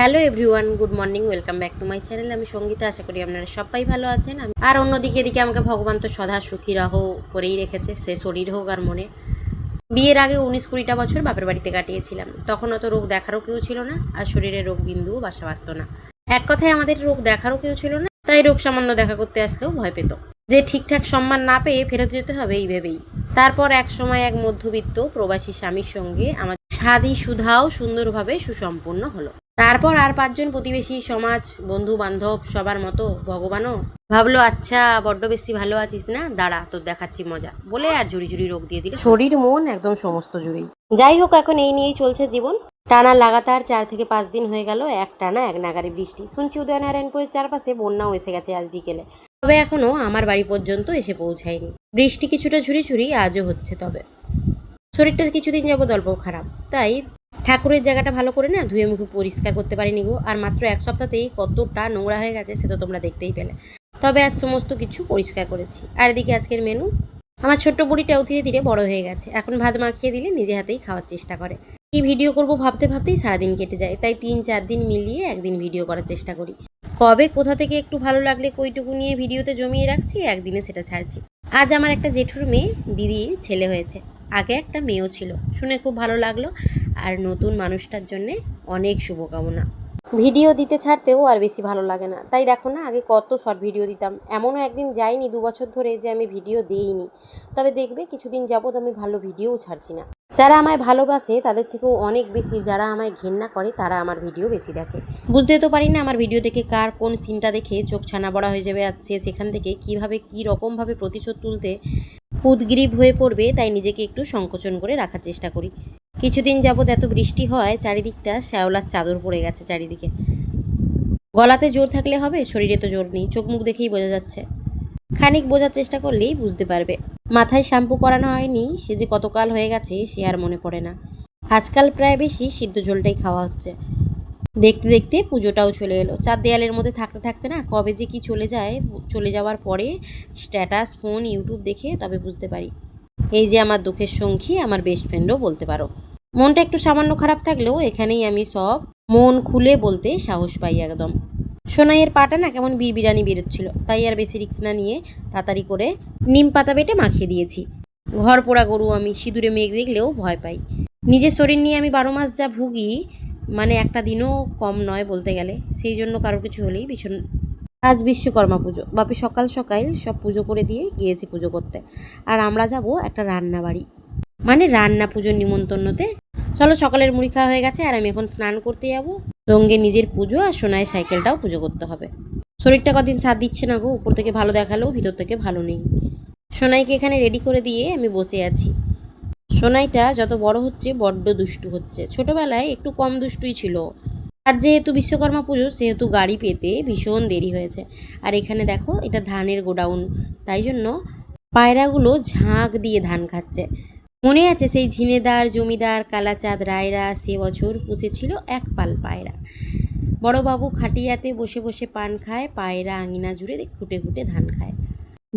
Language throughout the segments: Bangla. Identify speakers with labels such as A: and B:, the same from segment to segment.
A: Hello everyone, good morning, welcome back to my channel. আমি সঙ্গীতা, আশা করি আপনারা সবাই ভালো আছেন। আর অন্যদিকে এদিকে আমাকে ভগবান তো সদা সুখী রাহ করেই রেখেছে, সে শরীর হোক আর মনে। বিয়ের আগে উনিশ কুড়িটা বছর বাপের বাড়িতে কাটিয়েছিলাম। তখন অত রোগ দেখারও কেউ ছিল না, আর শরীরে রোগ বিন্দুও বাসা বাঁধত না। এক কথায় আমাদের রোগ দেখারও কেউ ছিল না, তাই রোগ সামান্য দেখা করতে আসলেও ভয় পেত। যে ঠিকঠাক সম্মান না পেয়ে ফেরত যেতে হবে, এই ভেবেই। তারপর এক সময় এক মধ্যবিত্ত প্রবাসী স্বামীর সঙ্গে আমার স্বাদী সুধাও সুন্দরভাবে সুসম্পন্ন হলো। তারপর আর পাঁচজন প্রতিবেশী সমাজ বন্ধু বান্ধব সবার মতো ভগবানও। ভাবলো আচ্ছা বড্ড বেশি ভালো আছিস না? দাঁড়া তোর দেখাচ্ছি মজা। বলে আর ঝুড়ি ঝুড়ি রোগ দিয়ে দিল। শরীর মন একদম সমস্ত জুড়েই। যাই হোক এখন এই নিয়েই চলছে জীবন। টানা লাগাতার চার থেকে পাঁচ দিন হয়ে গেল এক টানা এক নাগারে বৃষ্টি। শুনছি উদয়নারায়ণপুরের চারপাশে বন্যাও এসে গেছে আজ বিকেলে। তবে এখনও আমার বাড়ি পর্যন্ত এসে পৌঁছায়নি। বৃষ্টি কিছুটা ঝুড়ি ঝুড়ি আজও হচ্ছে তবে। শরীরটা কিছুদিন যাবৎ অল্প খারাপ। তাই ঠাকুরের জায়গাটা ভালো করে না ধুয়ে মুখে পরিষ্কার করতে পারিনি গো। আর মাত্র এক সপ্তাহতেই কতটা নোংরা হয়ে গেছে সে তো তোমরা দেখতেই পেলে। তবে আজ সমস্ত কিছু পরিষ্কার করেছি। আর এদিকে আজকের মেনু আমার ছোট্ট বুড়িটাও ধীরে ধীরে বড় হয়ে গেছে। এখন ভাত মাখিয়ে দিলে নিজে হাতেই খাওয়ার চেষ্টা করে। কি ভিডিও করব ভাবতে ভাবতেই সারাদিন কেটে যায়। তাই তিন, চার দিন মিলিয়ে একদিন ভিডিও করার চেষ্টা করি। কবে, কোথা থেকে একটু ভালো লাগলে কইটুকু নিয়ে ভিডিওতে জমিয়ে রাখছি, একদিনে সেটা ছাড়ছি। আজ আমার একটা জেঠুর মেয়ে, দিদির ছেলে হয়েছে। আগে একটা মেয়েও ছিল। শুনে খুব ভালো লাগল। আর নতুন মানুষটার জন্যে অনেক শুভকামনা। ভিডিও দিতে ছাড়তেও আর বেশি ভালো লাগে না। তাই দেখো না, আগে কত শর্ট ভিডিও দিতাম। এমনও একদিন যাইনি দু বছর ধরে যে আমি ভিডিও দিইনি। তবে দেখবে কিছুদিন যাবৎ আমি ভালো ভিডিও ছাড়ছি না। যারা আমায় ভালোবাসে, তাদের থেকেও অনেক বেশি যারা আমায় ঘেন্না করে, তারা আমার ভিডিও বেশি দেখে। বুঝতে তো পারি না আমার ভিডিও দেখে কার কোন সিনটা দেখে চোখ ছানা বড়া হয়ে যাবে আর সে সেখান থেকে কীভাবে কী রকমভাবে প্রতিশোধ তুলতে উদ্গ্রীব হয়ে পড়বে, তাই নিজেকে একটু সংকোচন করে রাখার চেষ্টা করি। কিছুদিন যাবৎ এত বৃষ্টি হয়, চারিদিকটা শ্যাওলার চাদর পড়ে গেছে চারিদিকে। গলাতে জোর থাকলে হবে, শরীরে তো জোর নেই, চোখ মুখ দেখেই বোঝা যাচ্ছে। খানিক বোঝার চেষ্টা করলেই বুঝতে পারবে। মাথায় শ্যাম্পু করানো হয়নি, সে যে কতকাল হয়ে গেছে সে আর মনে পড়ে না। আজকাল প্রায় বেশি সিদ্ধ ঝোলটাই খাওয়া হচ্ছে। দেখতে দেখতে পুজোটাও চলে এলো। চার দেয়ালের মধ্যে থাকতে থাকতে না কবে যে কি চলে যায়, চলে যাওয়ার পরে স্ট্যাটাস ফোন ইউটিউব দেখে তবে বুঝতে পারি। এই যে আমার দুঃখের সঙ্গী, আমার বেস্ট ফ্রেন্ডও বলতে পারো। মনটা একটু সামান্য খারাপ থাকলেও এখানেই আমি সব মন খুলে বলতে সাহস পাই একদম। সোনাইয়ের পাটা না কেমন বিড়বিড়ানি বেরোচ্ছিল, তাই আর বেশি রিক্স না নিয়ে তাড়াতাড়ি করে নিম পাতা বেটে মাখিয়ে দিয়েছি। ঘর পোড়া গরু আমি, সিঁদুরে মেঘ দেখলেও ভয় পাই। নিজের শরীর নিয়ে আমি বারো মাস যা ভুগি মানে একটা দিনও কম নয় বলতে গেলে, সেই জন্য কারোর কিছু হলেই ভীষণ আজ বিশ্বকর্মা পুজো। বাপি সকাল সকাল সব পুজো করে দিয়ে গিয়েছি পুজো করতে। আর আমরা যাব একটা রান্না বাড়ি। মানে রান্না পুজোর নিমন্ত্রণতে। চলো সকালের মুড়ি খাওয়া হয়ে গেছে, আর আমি এখন স্নান করতে যাব। সঙ্গে নিজের পুজো আর সোনায় সাইকেলটাও পুজো করতে হবে। শরীরটা কদিন সাথ দিচ্ছে না গো, উপর থেকে ভালো দেখালেও ভিতর থেকে ভালো নেই। সোনাইকে এখানে রেডি করে দিয়ে আমি বসে আছি। সোনাইটা যত বড় হচ্ছে, বড্ড দুষ্টু হচ্ছে। ছোটবেলায় একটু কম দুষ্টুই ছিল। আর যেহেতু বিশ্বকর্মা পুজো, সেহেতু গাড়ি পেতে ভীষণ দেরি হয়েছে। আর এখানে দেখো, এটা ধানের গোডাউন। তাই জন্য পায়রাগুলো ঝাঁক দিয়ে ধান খাচ্ছে। মনে আছে সেই ঝিনেদার, জমিদার, কালাচাঁদ, রায়রা, সে বছর পুষেছিল এক পাল পায়রা। বড়বাবু খাটিয়াতে বসে বসে পান খায়, পায়রা আঙিনা জুড়ে খুঁটে খুঁটে ধান খায়।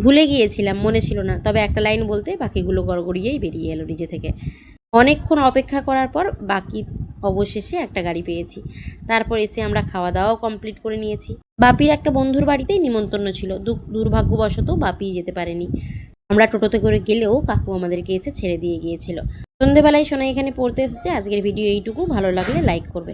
A: ভুলে গিয়েছিলাম, মনে ছিল না। তবে একটা লাইন বলতে বাকিগুলো গড়গড়িয়েই বেরিয়ে এলো নিজে থেকে। অনেকক্ষণ অপেক্ষা করার পর বাকি অবশেষে একটা গাড়ি পেয়েছি। তারপর এসে আমরা খাওয়া দাওয়াও কমপ্লিট করে নিয়েছি। বাপির একটা বন্ধুর বাড়িতেই নিমন্ত্রণ ছিল। দুর্ভাগ্যবশত বাপি যেতে পারেনি। আমরা টোটোতে করে গেলেও কাকু আমাদেরকে এসে ছেড়ে দিয়ে গিয়েছিল। সন্ধেবেলায় সোনা এখানে পড়তে এসেছে। আজকের ভিডিও এইটুকু। ভালো লাগলে লাইক করবে